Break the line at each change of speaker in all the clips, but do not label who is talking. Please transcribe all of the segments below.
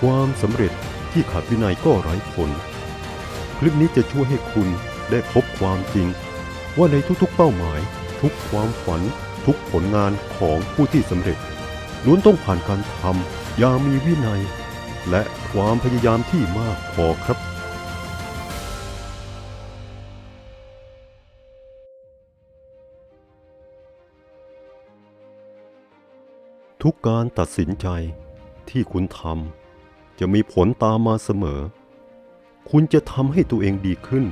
ความสำเร็จที่ขาดวินัยก็ไร้ผล คลิปนี้จะช่วยให้คุณได้พบความจริง ว่าในทุกๆเป้าหมาย ทุกความฝัน ทุกผลงานของผู้ที่สำเร็จล้วนต้องผ่านการทำอย่างมีวินัย และความพยายามที่มากพอครับทุกการตัดสินใจที่คุณทำ จะมีผลตามมาเสมอ คุณจะทำให้ตัวเองดีขึ้น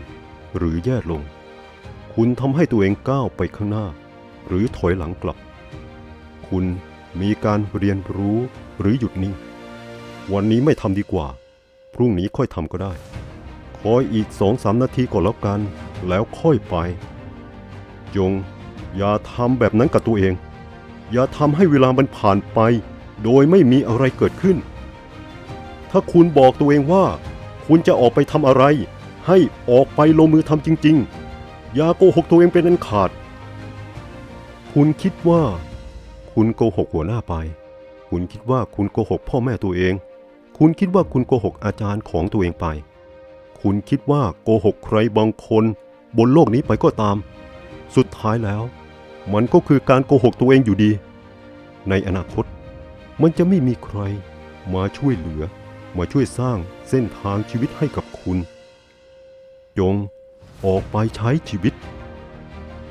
หรือแย่ลง คุณทำให้ตัวเองก้าวไปข้างหน้า หรือถอยหลังกลับ คุณมีการเรียนรู้หรือหยุดนิ่ง วันนี้ไม่ทำดีกว่า พรุ่งนี้ค่อยทำก็ได้ คอยอีกสองสามนาทีก่อนแล้วกัน แล้วค่อยไป จง อย่าทำแบบนั้นกับตัวเอง อย่าทำให้เวลามันผ่านไป โดยไม่มีอะไรเกิดขึ้น ถ้าคุณบอกตัวเองว่า คุณจะออกไปทำอะไร ให้ออกไปลงมือทำจริง ๆ อย่าโกหกตัวเองเป็นอันขาด คุณคิดว่า คุณโกหกหัวหน้าไป คุณคิดว่าคุณโกหกพ่อแม่ตัวเอง คุณคิดว่าคุณโกหกอาจารย์ของตัวเองไป คุณคิดว่าโกหกใครบางคนบนโลกนี้ไปก็ตาม สุดท้ายแล้ว มันก็คือการโกหกตัวเองอยู่ดี ในอนาคต มันจะไม่มีใครมาช่วยเหลือ มาช่วยสร้างเส้นทางชีวิตให้กับคุณ จงออกไปใช้ชีวิต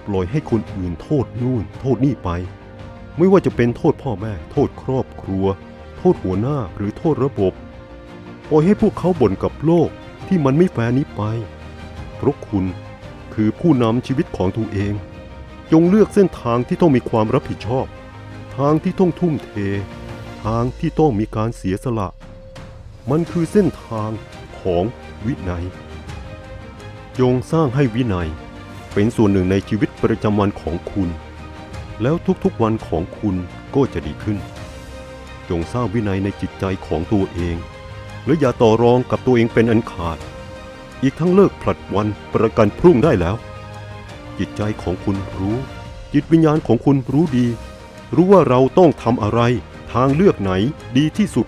ปล่อยให้คนอื่นโทษนู่น โทษนี่ไป ไม่ว่าจะเป็นโทษพ่อแม่ โทษครอบครัว โทษหัวหน้าหรือโทษระบบ ปล่อยให้พวกเขาบ่นกับโลกที่มันไม่แฟร์นี้ไปเพราะคุณคือผู้นำชีวิตของตัวเอง จงเลือกเส้นทางที่ต้องมีความรับผิดชอบ ทางที่ต้องทุ่มเท ทางที่ต้องมีการเสียสละ มันคือเส้นทางของวินัย จงสร้างให้วินัยเป็นส่วนหนึ่งในชีวิตประจำวันของคุณ แล้วทุกๆวันของคุณก็จะดีขึ้น จงสร้างวินัยในจิตใจของตัวเอง และอย่าต่อรองกับตัวเองเป็นอันขาด อีกทั้งเลิกผลัดวันประกันพรุ่งได้แล้ว จิตใจของคุณรู้ จิตวิญญาณของคุณรู้ดี รู้ว่าเราต้องทำอะไร ทางเลือกไหนดีที่สุด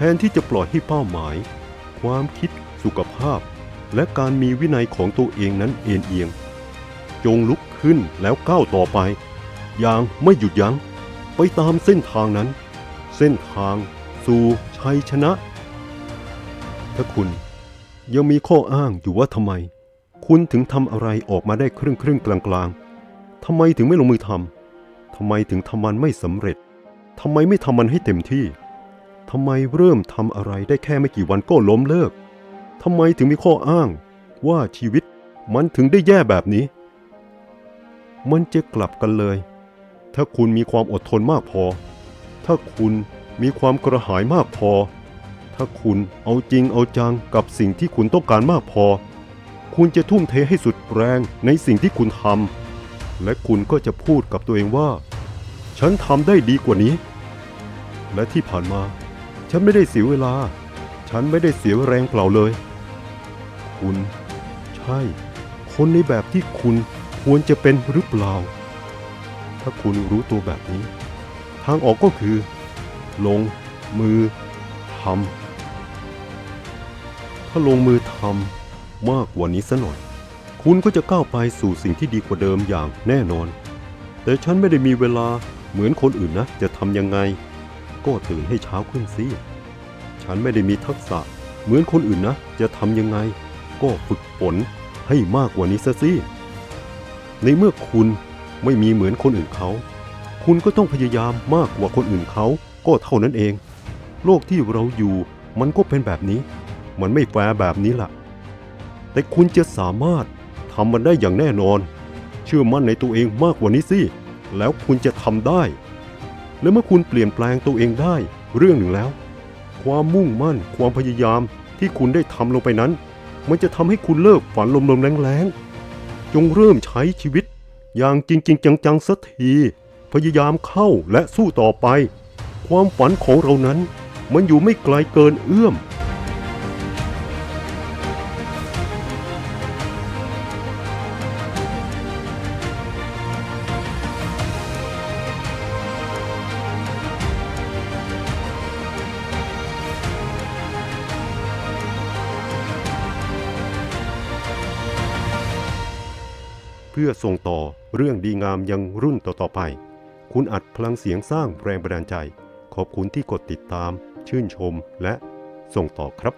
แทนที่จะปล่อยให้เป้าหมาย ความคิด สุขภาพ และการมีวินัยของตัวเองนั้นเอ็นเอียง จงลุกขึ้นแล้วก้าวต่อไป อย่างไม่หยุดยัง้ง ไปตามเส้นทางนั้น เส้นทาง สู่ชัยชนะ ถ้าคุณยังมีข้ออ้างอยู่ว่าทำไม คุณถึงทำอะไรออกมาได้ครึ่งครึ่งกลางกลางทำไมถึงไม่ลงมือทำทำไมถึงทำมันไม่สำเร็จทำไมไม่ทำมันให้เต็มที่ ทำไมเริ่มทำอะไรได้แค่ไม่กี่วันก็ล้มเลิก ทำไมถึงมีข้ออ้าง ว่าชีวิตมันถึงได้แย่แบบนี้ มันจะกลับกันเลย ถ้าคุณมีความอดทนมากพอ ถ้าคุณมีความกระหายมากพอ ถ้าคุณเอาจริงเอาจังกับสิ่งที่คุณต้องการมากพอ คุณจะทุ่มเทให้สุดแรงในสิ่งที่คุณทำ และคุณก็จะพูดกับตัวเองว่า ฉันทำได้ดีกว่านี้ และที่ผ่านมา ฉันไม่ได้เสียเวลา ฉันไม่ได้เสียแรงเปล่าเลย คุณ ใช่ คนในแบบที่คุณควรจะเป็นหรือเปล่า ถ้าคุณรู้ตัวแบบนี้ ทางออกก็คือ ลงมือทำถ้าลงมือทำมากกว่านี้ซะหน่อย คุณก็จะก้าวไปสู่สิ่งที่ดีกว่าเดิมอย่างแน่นอน แต่ฉันไม่ได้มีเวลาเหมือนคนอื่นนะ จะทำยังไง ก็ตื่นให้เช้าขึ้นสิฉันไม่ได้มีทักษะเหมือนคนอื่นนะ จะทำยังไง ก็ฝึกฝนให้มากกว่านี้ซะสิในเมื่อคุณไม่มีเหมือนคนอื่นเขา คุณก็ต้องพยายามมากกว่าคนอื่นเขาก็เท่านั้นเอง โลกที่เราอยู่มันก็เป็นแบบนี้ มันไม่แฟร์แบบนี้ล่ะ แต่คุณจะสามารถทำมันได้อย่างแน่นอน เชื่อมั่นในตัวเองมากกว่านี้สิ แล้วคุณจะทำได้ และเมื่อคุณเปลี่ยนแปลงตัวเองได้เรื่องหนึ่งแล้ว ความมุ่งมั่นความพยายามที่คุณได้ทำลงไปนั้น มันจะทำให้คุณเลิกฝันลมๆแรงๆ จงเริ่มใช้ชีวิต อย่างจริงๆ จังๆสักที พยายามเข้าและสู้ต่อไป ความฝันของเรานั้น มันอยู่ไม่ไกลเกินเอื้อม พื่อส่งต่อเรื่องดีงามยังรุ่นต่อๆไป คุณอัดพลังเสียงสร้างแรงบันดาลใจ ขอบคุณที่กดติดตาม ชื่นชมและส่งต่อครับ